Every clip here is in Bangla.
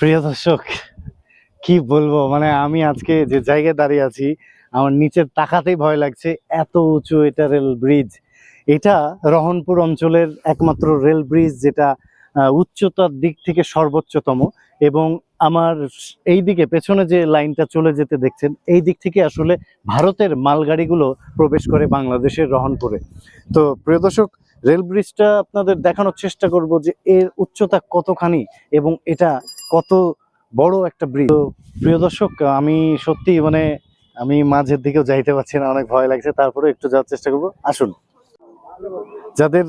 প্রিয় দর্শক, কি বলব? মানে আমি আজকে যে জায়গায় দাঁড়িয়ে আছি, আমার নিচের তাকাতেই ভয় লাগছে এত উঁচু এটা রেল ব্রিজ। এটা রহনপুর অঞ্চলের একমাত্র রেল ব্রিজ যেটা উচ্চতার দিক থেকে সর্বোচ্চতম এবং আমার এই দিকে পেছনে যে লাইনটা চলে যেতে দেখছেন, এই দিক থেকে আসলে ভারতের মালগাড়িগুলো প্রবেশ করে বাংলাদেশের রহনপুরে। তো প্রিয় দর্শক, রেল ব্রিজটা আপনাদের দেখানোর চেষ্টা করব যে এর উচ্চতা কতখানি এবং এটা কত বড় একটা ব্রিজ প্রিয় দর্শক আমি সত্যি মানে আমি মাঝের দিকেও যাইতে পারছি না অনেক ভয় লাগছে। তারপরে একটু যাওয়ার চেষ্টা করব। আসুন। যাদের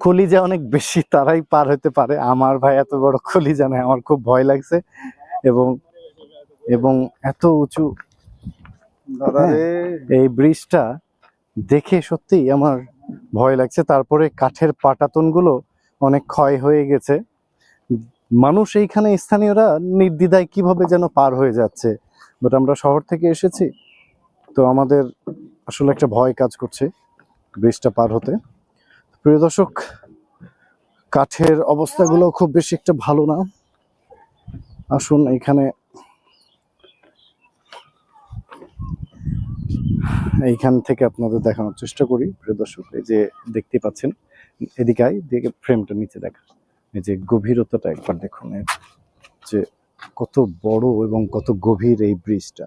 কলিজা অনেক বেশি তারাই পার হতে পারে। আমার ভাই এত বড় কলিজা নেই আমার খুব ভয় লাগছে। এবং এবং এত উঁচু। এই ব্রিজটা দেখে সত্যিই আমার ভয় লাগছে। তারপরে কাঠের পাটাতনগুলো অনেক ক্ষয় হয়ে গেছে। মানুষ এইখানে স্থানীয়রা নির্দ্বিধায় কীভাবে যেন পার হয়ে যাচ্ছে? বাট আমরা শহর থেকে এসেছি, তো আমাদের আসলে একটা ভয় কাজ করছে ব্রিজটা পার হতে। প্রিয় দর্শক, কাঠের অবস্থাগুলো খুব বেশি একটা ভালো না। আসুন এখানে এইখান থেকে আপনাদের দেখানোর চেষ্টা করি। প্রিয় দর্শক, এই যে দেখতে পাচ্ছেন, এদিকে আই দেখে ফ্রেমটা নিচে দেখা। এই যে গভীরতাটা একবার দেখুন যে কত বড় এবং কত গভীর এই ব্রিজটা।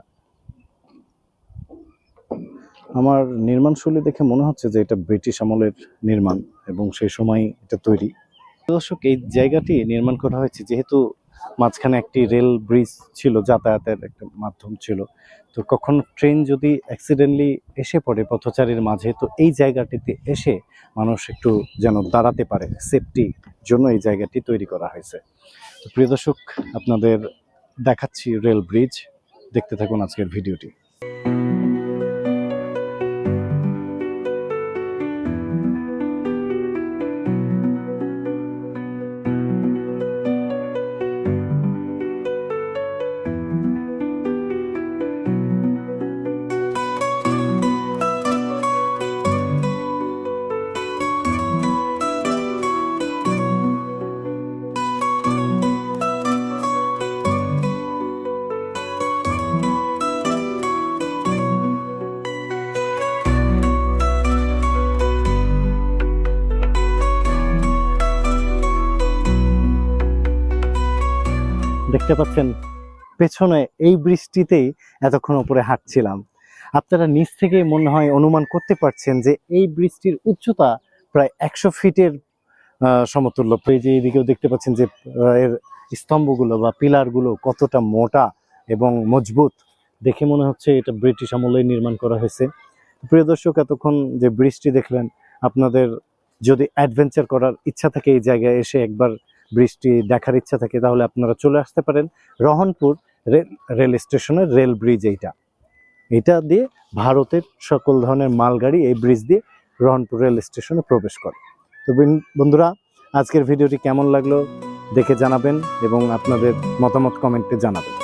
আমার নির্মাণশৈলী দেখে মনে হচ্ছে যে এটা ব্রিটিশ আমলের নির্মাণ এবং সেই সময় এটা তৈরি। দর্শক, এই জায়গাটি নির্মাণ করা হয়েছে যেহেতু মাঝখানে একটি রেল ব্রিজ ছিল, যাতায়াতের একটা মাধ্যম ছিল। তো কখন ট্রেন যদি অ্যাক্সিডেন্টলি এসে পড়ে পথচারীর মাঝে, তো এই জায়গাটিতে এসে মানুষ একটু যেন দাঁড়াতে পারে সেফটি জন্য এই জায়গাটি তৈরি করা হয়েছে। তো প্রিয় দর্শক, আপনাদের দেখাচ্ছি রেল ব্রিজ। দেখতে থাকুন আজকের ভিডিওটি। দেখতে পাচ্ছেন, পেছনে এই বৃষ্টিতেই এতক্ষণ উপরে হাঁটছিলাম। আপনারা নিচ থেকে মনে হয় অনুমান করতে পারছেন যে এই বৃষ্টির উচ্চতা প্রায় একশো ফিটের সমতুল্য। এই যে এদিকেও দেখতে পাচ্ছেন যে এর স্তম্ভগুলো বা পিলারগুলো কতটা মোটা এবং মজবুত। দেখে মনে হচ্ছে এটা ব্রিটিশ আমলে নির্মাণ করা হয়েছে। প্রিয় দর্শক, এতক্ষণ যে বৃষ্টি দেখলেন, আপনাদের যদি অ্যাডভেঞ্চার করার ইচ্ছা থাকে এই জায়গায় এসে একবার বৃষ্টি দেখার ইচ্ছা থাকে, তাহলে আপনারা চলে আসতে পারেন রহনপুর রেল রেল স্টেশনের রেল ব্রিজ এইটা। এটা দিয়ে ভারতের সকল ধরনের মালগাড়ি এই ব্রিজ দিয়ে রহনপুর রেল স্টেশনে প্রবেশ করে। তো বন্ধুরা, আজকের ভিডিওটি কেমন লাগল দেখে জানাবেন এবং আপনাদের মতামত কমেন্টে জানাবেন।